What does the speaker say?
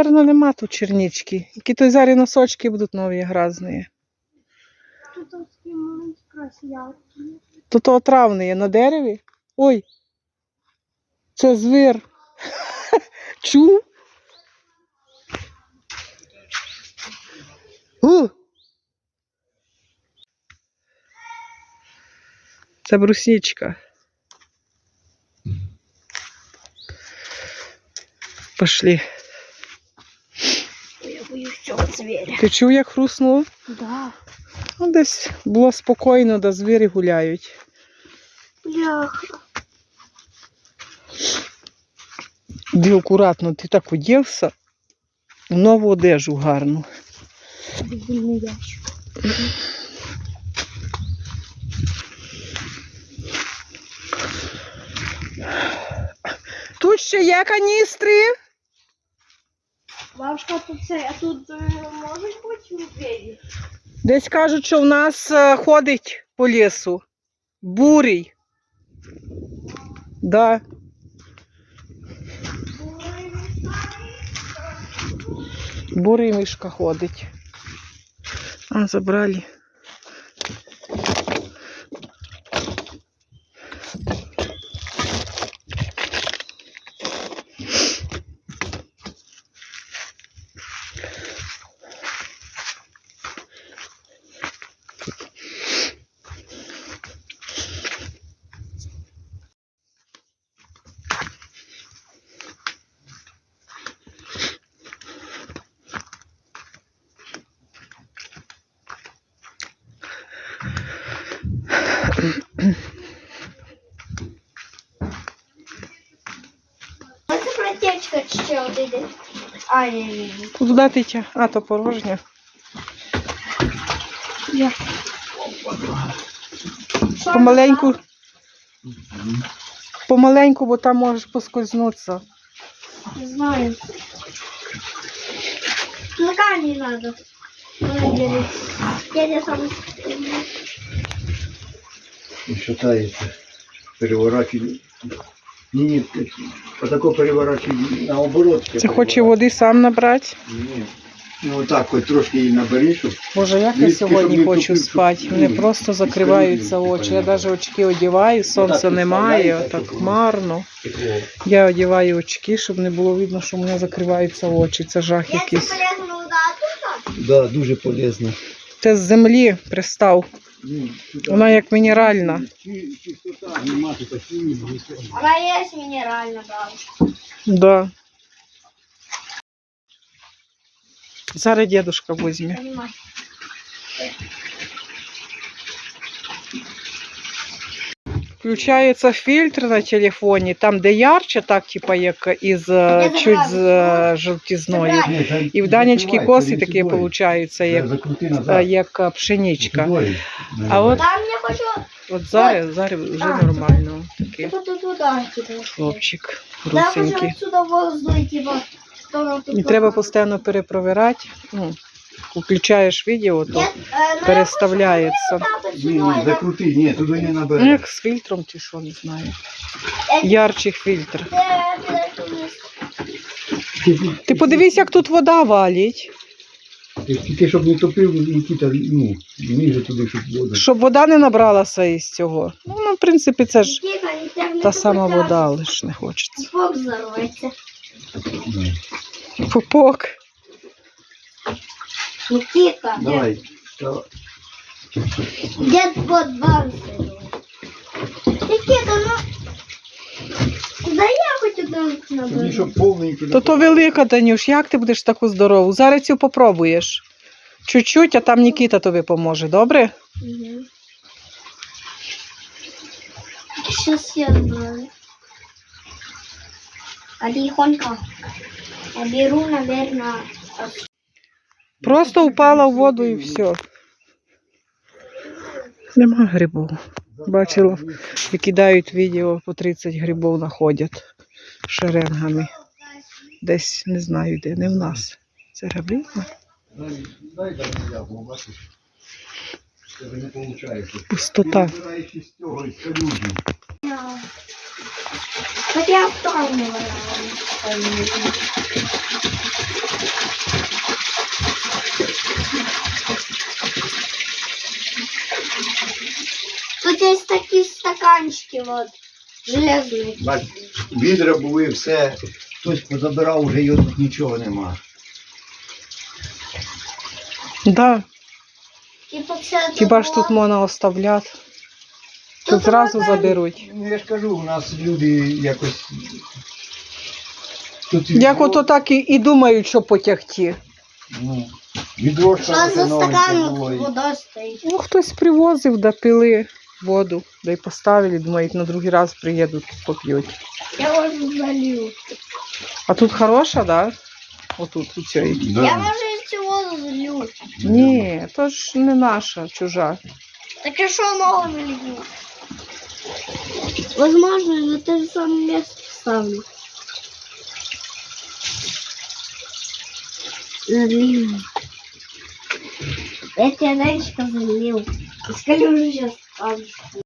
напевно, нема тут чернички. Які то зараз носочки будуть нові гразні. Тут то є на дереві. Ой. Це звір. Чув? У! Це брусничка. Пошли. Звіря. Ти чув, як хруснуло? Да. Ну, десь було спокійно, да звірі гуляють. Бляха. Ди акуратно, ти так одівся в нову одежу гарну. Ящик. Тут ще є каністри. Бабушка, тут це, тут е, можуть бути медведі? Десь кажуть, що в нас е, ходить по лісу. Бурій. Да. Бурий мишка ходить. А, забрали. Це протечка ще один. А, ні. Куди ти тя? А, то порожня. Я. Помаленьку. Помаленьку, бо там можеш поскользнутися. Не знаю. Пока не надо. Я не сам. Шатається. Переворачує. Ні, ні, отако переворачує наоборот. Це хоче води сам набрати. Ні. Ну отак хоч трошки її набери, щоб Боже, як я щоб сьогодні не хочу тупив, спати. щоб- Мене ні, просто закриваються очі. Я навіть очки одіваю, сонця Отак немає, так щоб- хмарно. такого. Я одіваю очки, щоб не було видно, що у мене закриваються очі. Це жах якийсь. полезно. Да, дуже полезно. Це з землі пристав. Вона як мінеральна. Вона є мінеральна, бабушка. Да. Зараз дедушка візьме. Включається фільтр на телефоні, там де ярче, так типа як із е, чуть з е, жовтізною. Ні, це І в Данечки коси такі получаються, як, е, як пшеничка. А от, от зараз, зараз вже нормально. Такий типу. хлопчик, русенький. І треба постійно перепровіряти. Ну, включаєш відео, то е, ну, переставляється. Ні, закрути, ні, туди не Ну, набереш. як з фільтром чи що, не знаю. Е, Ярчий фільтр. Тут? Ти подивись, як тут вода валить. Тільки щоб не топив, Нікіта, ну, ніже туди, щоб вода. Щоб вода не набралася із цього. Ну, ну, в принципі, це ж та сама вода, лиш не хочеться. Фок взорветься. Ні. Пупок. Никита, Давай. давай. дед подбався. Никита, ну... Да я хоч один Тобі, наберу. То то велика, Данюш, як ти будеш таку здорову? Зараз цю попробуєш. Чуть-чуть, а там Нікіта тобі поможе, добре? Мгм. Сейчас я знаю. А тихонько. Я беру, наверное, Просто упала в воду і все. Нема грибів. Бачила, викидають відео по 30 грибів знаходять шеренгами. Десь не знаю де, не в нас. Це? Дай, дай там я, бо бачиш. Це не виходить. Пустота. Ти вибираєш із цього, із калюжі. Хотя в том не валяю. Такие стаканчики, вот, железные. Бач, відра були, все. Хтось позабирав, вже його тут нічого нема. Да, Типа все хіба ж тут можна оставляти? Тут Тут зразу заберуть. Ну, я ж кажу, у нас люди якось. Тут Як відро- ото так і, і думають, що потягти. Ну, відро що за новеньке стакан було. вода? Ну, хтось привозив, да пили воду, да й поставили, думають, на другий раз приїдуть, поп'ють. Я уже залил. А тут хороша, да? Отут, у цій. Да. Я уже эти воду залил. Ні, то ж не наша, чужа. Так и что нового налью? Возможно, на то же самое место ставлю. Залил. Я тебя раньше залил. Скажи уже сейчас. Okay.